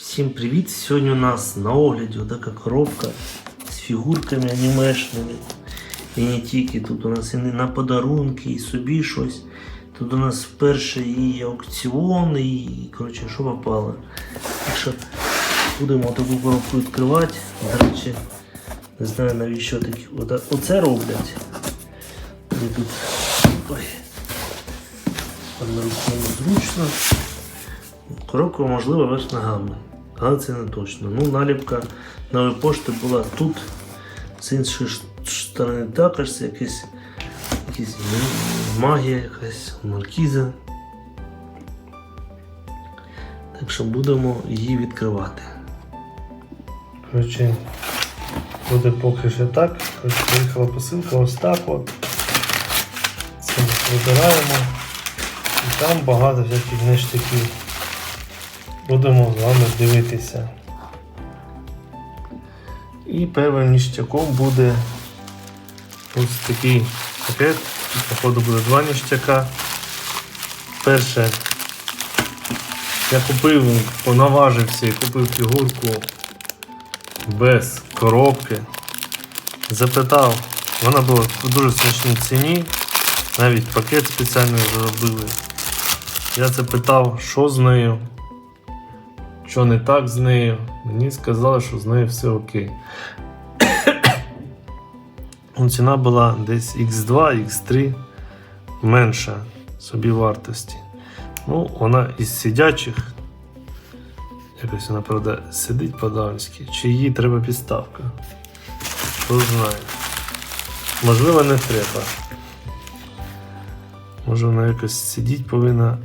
Всім привіт! Сьогодні у нас на огляді така коробка з фігурками анімешними. І не тільки. Тут у нас і на подарунки, і собі щось. Тут у нас вперше і аукціон, і коротше, що попало. Так що будемо таку коробку відкривати. До речі, не знаю навіщо такі. Оце роблять. І тут. Ой. Одна рука Коробка, можливо, вверх ногами. Але це не точно. Ну, наліпка нової пошти була тут. З іншої сторони також це якась, якась магія, якась маркіза. Так що будемо її відкривати. Коротше, буде поки що так. Коротше, приїхала посилка ось так от. Це вибираємо. І там багато всяких ништяків. Будемо з вами дивитися. І першим ніштяком буде ось такий пакет. Походу, буде два ніштяка. Перше, я купив, понаважився і купив фігурку без коробки. Запитав, вона була в дуже смачній ціні, навіть пакет спеціально зробили. Я запитав, що з нею, що не так з нею. Мені сказали, що з нею все окей. Ну, Ціна була десь X2, X3 менша собі вартості. Ну, вона із сидячих. Якось вона, правда, сидить по-давськи. Чи їй треба підставка? Хто знає. Можливо, не треба. Може вона якось сидіть повинна.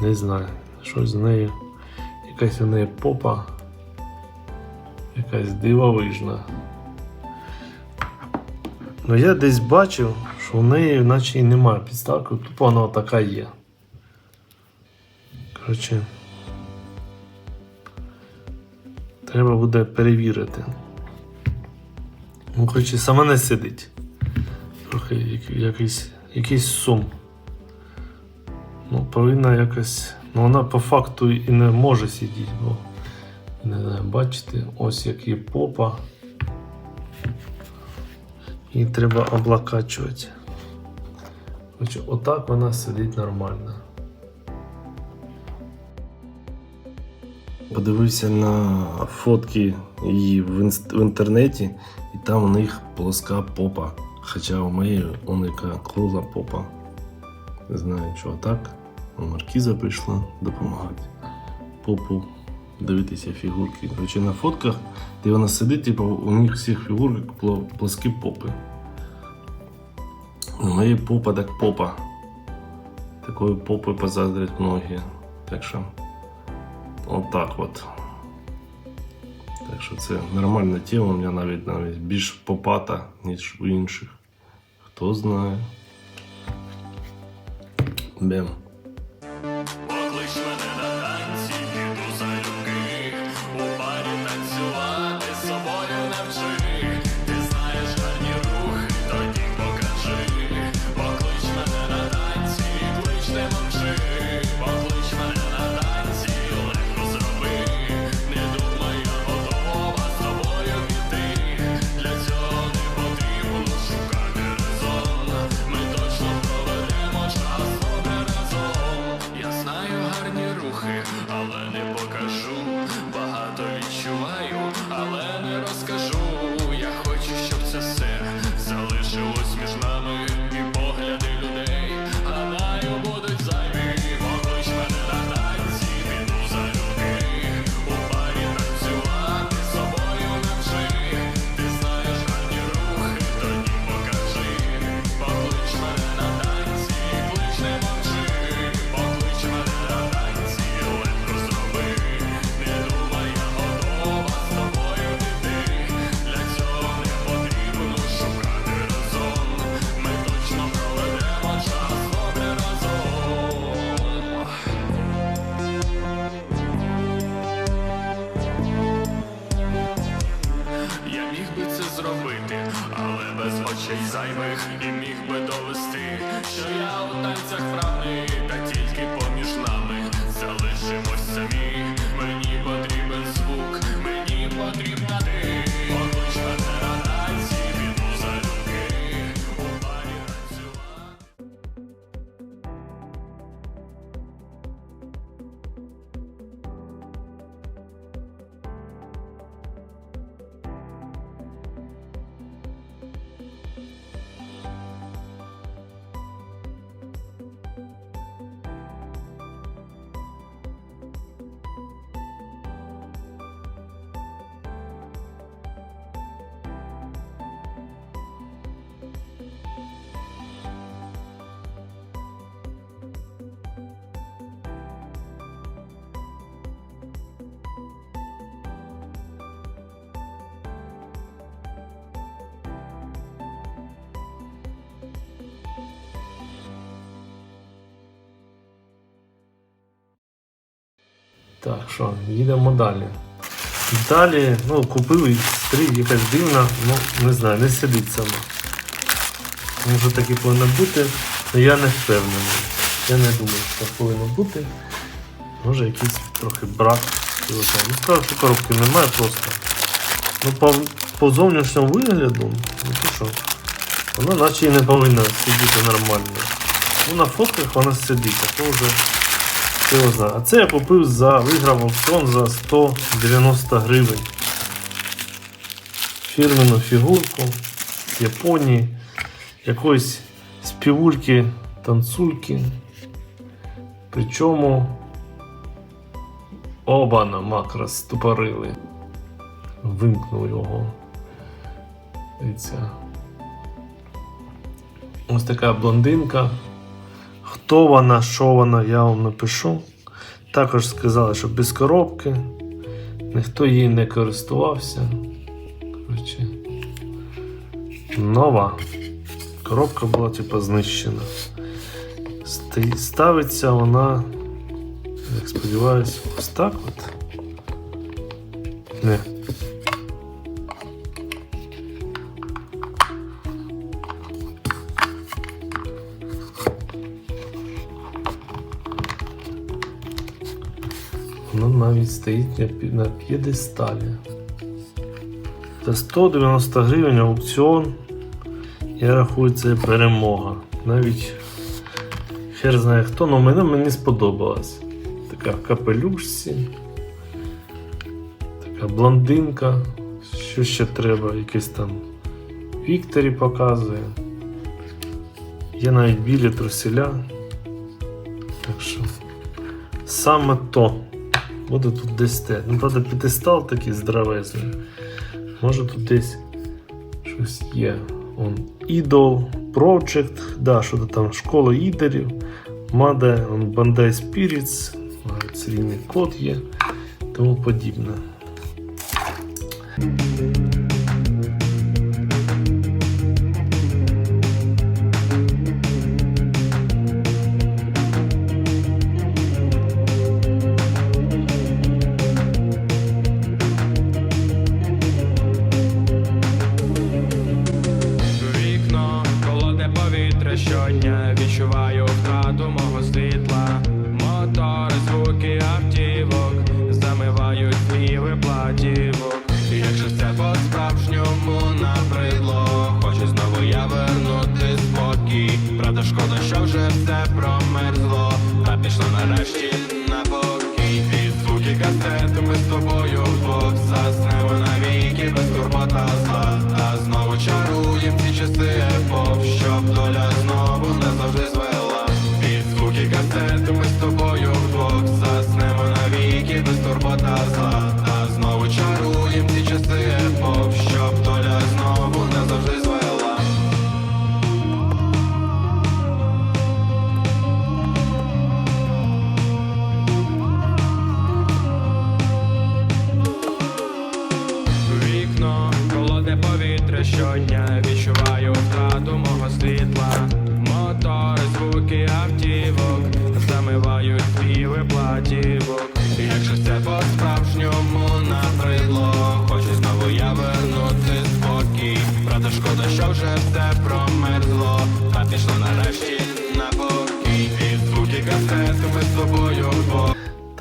Не знаю. Щось з нею. Якась у неї попа. Якась дивовижна. Ну я десь бачив, що в неї наче і немає підставки, тупо вона така є. Коротше. Треба буде перевірити. Ну, коротше, сама не сидить. Трохи якийсь, якийсь сум. Ну, повинна якось. Ну, вона по факту і не може сидіти, бо не знаю, бачите, ось як є попа. І треба облакачувати. Коротше, отак вона сидить нормально. Подивився на фотки її в, інтернеті, і там у них плоска попа. Хоча у моєї яка кругла попа. Не знаю, чого так. Маркіза прийшла допомагати. Попу дивитися фігурки. Короче, на фотках, де вона сидить, типу, у них всіх фігурок пло- плоскі попи. У моєї попа так попа. Такої попи позаздрять многі. Так що отак от. Так що це нормальна тема, у мене навіть навіть більш попата, ніж у інших. Хто знає. Бем. Зайвих і міг би довести, що я у танцях правний, Так, що, їдемо далі. Далі, ну, і три, якась дивна, ну, не знаю, не сидить сама. Може так і повинно бути, але я не впевнений. Я не думаю, що так повинно бути. Може якийсь трохи брак. Ну, що коробки немає просто. Ну, по, по зовнішньому вигляду, ну то що, вона наче і не повинна сидіти нормально. Ну, на фотках вона сидить, а то вже його знає. А це я купив за виграв аукціон за 190 гривень. Фірменну фігурку з Японії, якоїсь співульки, танцульки. Причому оба на макрос ступорили. Вимкнув його. Дивіться. Ось така блондинка. Хто вона, що вона, я вам напишу. Також сказали, що без коробки. Ніхто її не користувався. Коротше, нова. Коробка була типу знищена. Ставиться вона, як сподіваюсь, ось так от. Не. Воно навіть стоїть на п'єдесталі. За 190 гривень аукціон. Я рахую, це перемога. Навіть хер знає хто, але мене мені сподобалось. Така в капелюшці. Така блондинка. Що ще треба? Якийсь там Вікторі показує. Є навіть білі труселя. Так що саме то. Буде тут десь те. Ну, правда, п'ятистал такий здравезний. Може тут десь щось є. Он Idol, Project, да, що то там школа ідерів, Маде, он Bandai Spirits, серійний код є, тому подібне.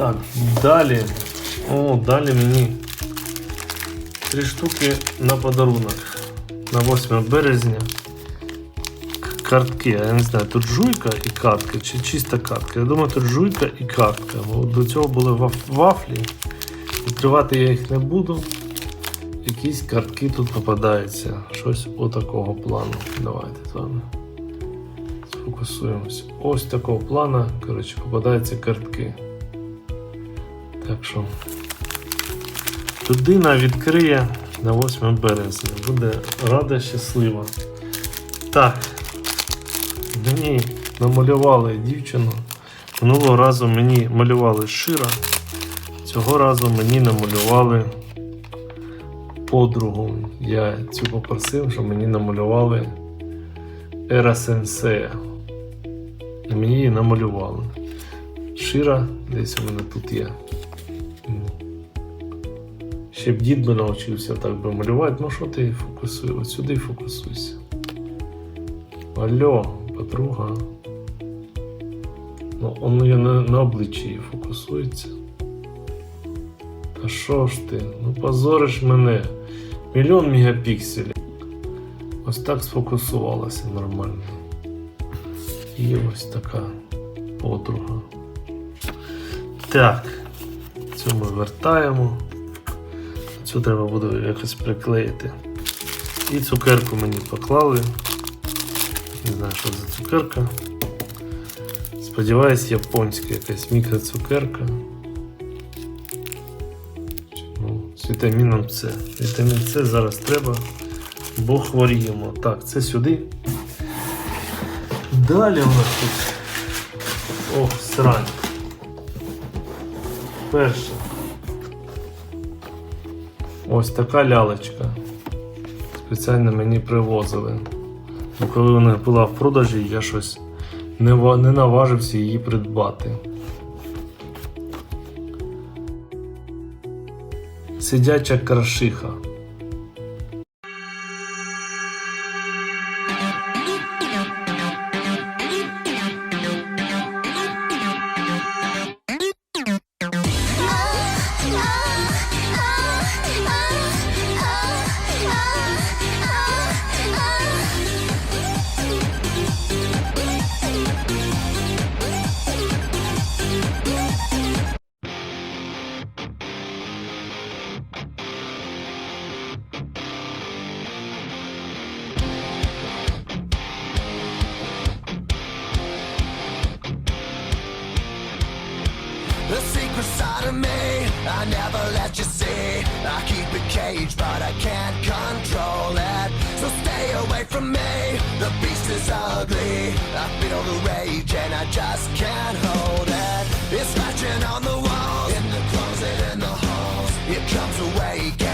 Так, далі. О, далі мені три штуки на подарунок. На 8 березня. Картки, я не знаю, тут жуйка і картки, чи чиста картка. Я думаю, тут жуйка і картка. Бо До цього були ваф- вафлі. Відкривати я їх не буду. Якісь картки тут попадаються. Щось отакого плану. Давайте з вами сфокусуємось. Ось такого плану, коротше, попадаються картки. Так що людина відкриє на 8 березня. Буде рада, щаслива. Так. Мені намалювали дівчину. Минулого разу мені малювали шира. Цього разу мені намалювали подругу. Я цю попросив, щоб мені намалювали Ера Сенсея. Мені її намалювали. Шира десь у мене тут є. Ще б дід би навчився так би малювати. Ну що ти фокусуй? От сюди фокусуйся. Алло, подруга. Ну, он я на, на обличчі фокусується. Та що ж ти? Ну позориш мене. Мільйон мегапікселів. Ось так сфокусувалася нормально. І ось така подруга. Так, цю ми вертаємо. Цю треба буде якось приклеїти. І цукерку мені поклали. Не знаю, що за цукерка. Сподіваюсь, японська якась мікроцукерка. Ну, з вітаміном С. Вітамін С зараз треба, бо хворіємо. Так, це сюди. Далі у нас тут. Ох, срань. Перше. Ось така лялечка. Спеціально мені привозили. Бо коли вона була в продажі, я щось не, не наважився її придбати. Сидяча крашиха. The secret side of me, I never let you see. I keep it caged, but I can't control it. So stay away from me. The beast is ugly. I feel the rage and I just can't hold it. It's scratching on the walls, in the closet, in the halls. It comes awake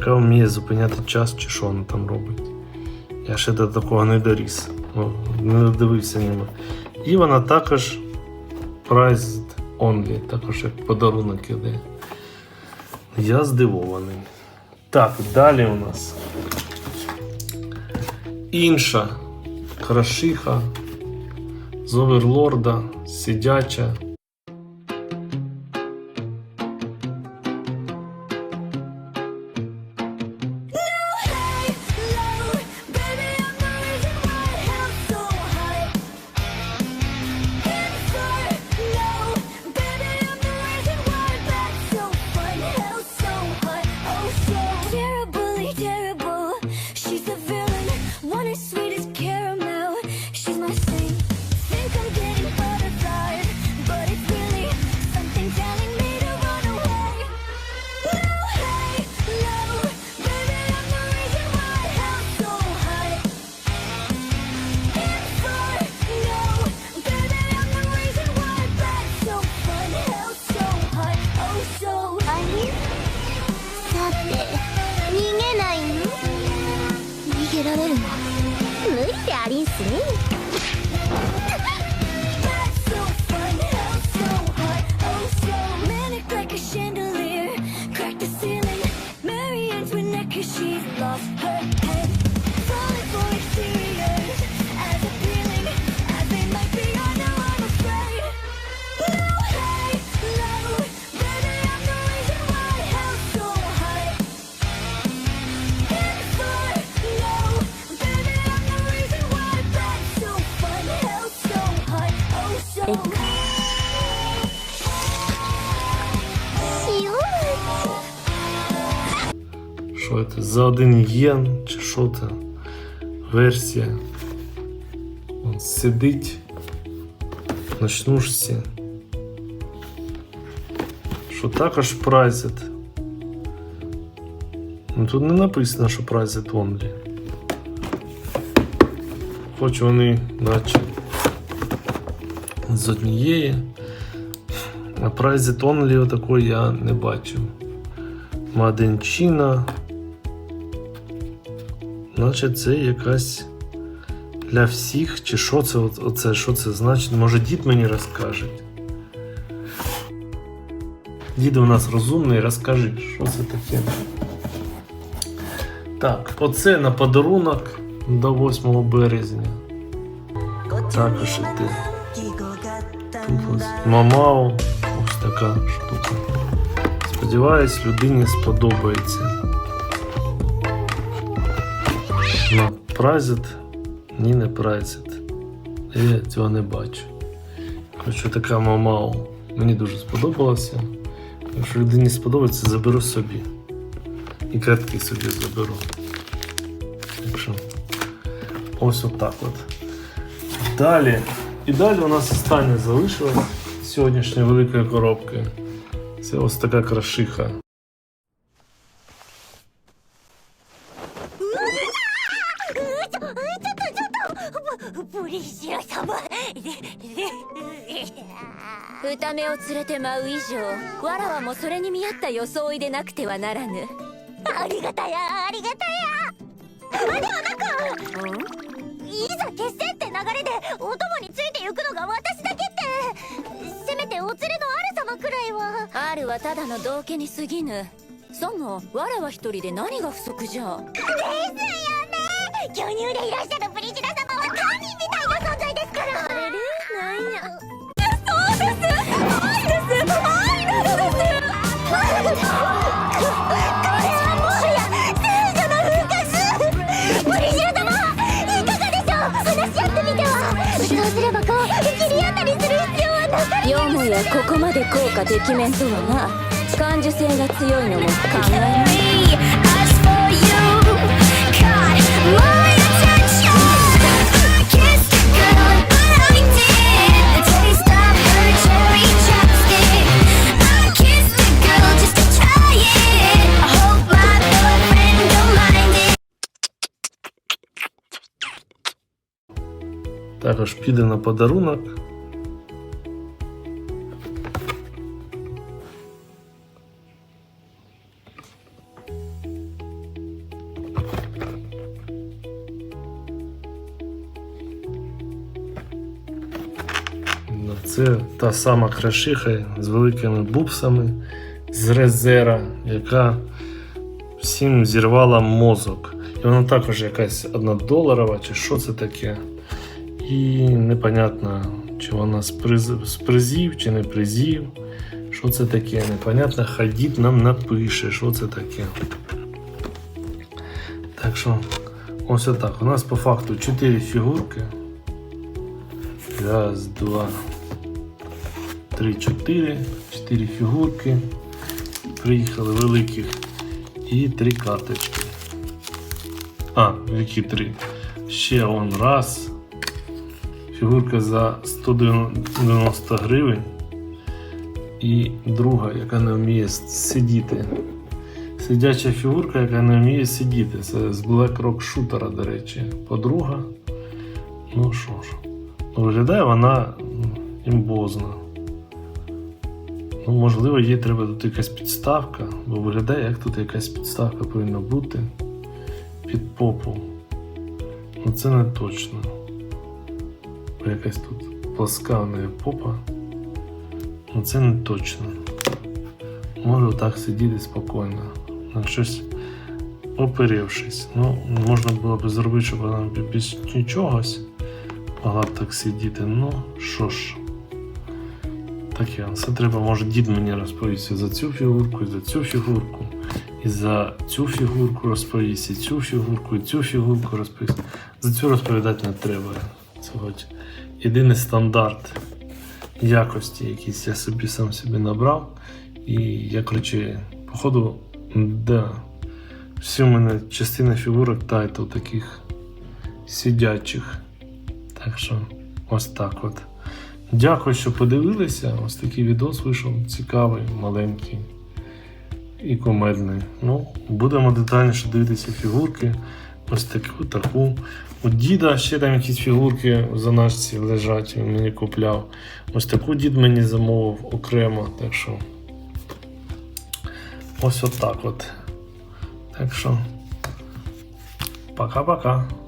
яка вміє зупиняти час чи що вона там робить. Я ще до такого не доріс. Ну, не дивився ніби. І вона також priced only, також як подарунок іде. Я здивований. Так, далі у нас інша крашиха з оверлорда, сидяча. За один єн чи що це? Версія. Он сидить на шнушці. Що також прайзет. Ну тут не написано, що прайзет only. Хоч вони наче з однієї. А Priced Only отакої я не бачив. Маденчина. Значить, це якась для всіх, чи що це оце, що це значить? Може дід мені розкаже. Дід у нас розумний, розкажи, що це таке. Так, оце на подарунок до 8 березня. Також. Тут ось Мамау, ось така штука. Сподіваюсь, людині сподобається. На прайзет? Ні, не прайзет. Я цього не бачу. Коротше, така мамау. Мені дуже сподобалося. Якщо людині сподобається, заберу собі. І картки собі заберу. Так що, ось отак от. Далі. І далі у нас останнє залишилось сьогоднішньої великої коробки. Це ось така крашиха. 歌目を連れて舞う以上わらわもそれに見合った装いでなくてはならぬ。ありがたやありがたや。あではなくいざ決戦って流れでお供について行くのが私だけって。せめてお連れのアル様くらいは。アルはただの道家に過ぎぬ。さもわらわ一人で何が不足じゃ。ですよね。巨乳でいらっしゃるブリジダ様ないのそうです。愛です。愛なのです。ここれはもはや聖女の復活す。リシュ様いかがでしょう話し合ってみてはそうす。ればこう切り当たりす。る必要はなさりよもやここまで効果できめんとはな感受性が強いのも考えない Також піде на подарунок. Ну, Це та сама крашиха з великими бубсами з резера, яка всім зірвала мозок. І вона також якась однодоларова, чи що це таке. І непонятно, чи вона з, приз... з призів, чи не призів. Що це таке? Непонятно, ходіть нам напише, що це таке. Так що, ось отак. У нас по факту 4 фігурки. Раз, два, три, чотири. Чотири фігурки. Приїхали великих. І три карточки. А, які три. Ще он раз. Фігурка за 190 гривень. І друга, яка не вміє сидіти. Сидяча фігурка, яка не вміє сидіти. Це з Black Rock Shooter, до речі. Подруга. Ну що ж. Ну, Виглядає вона імбозна. Ну, можливо, їй треба тут якась підставка, бо виглядає, як тут якась підставка повинна бути під попу. Ну це не точно. Бо якась тут пласка в неї попа. Ну це не точно. Може так сидіти спокійно. На щось оперівшись. Ну, можна було б зробити, щоб вона без нічогось могла б так сидіти. Ну, що ж. Таке, це треба, може, дід мені розповісти за цю фігурку, і за цю фігурку, і за цю фігурку розповісти, цю фігурку, і цю фігурку розповісти. За цю розповідати не треба. Хоч єдиний стандарт якості, якийсь я собі сам собі набрав. І я, коротше, походу, да, Всі у мене частина фігурок тайтл таких сидячих. Так що ось так от. Дякую, що подивилися. Ось такий відос вийшов цікавий, маленький і комедний. Ну, будемо детальніше дивитися фігурки. Ось таку, таку. У діда ще там якісь фігурки в заначці лежать, він мені купляв. Ось таку дід мені замовив окремо. Так що ось отак от. Так що, пока-пока.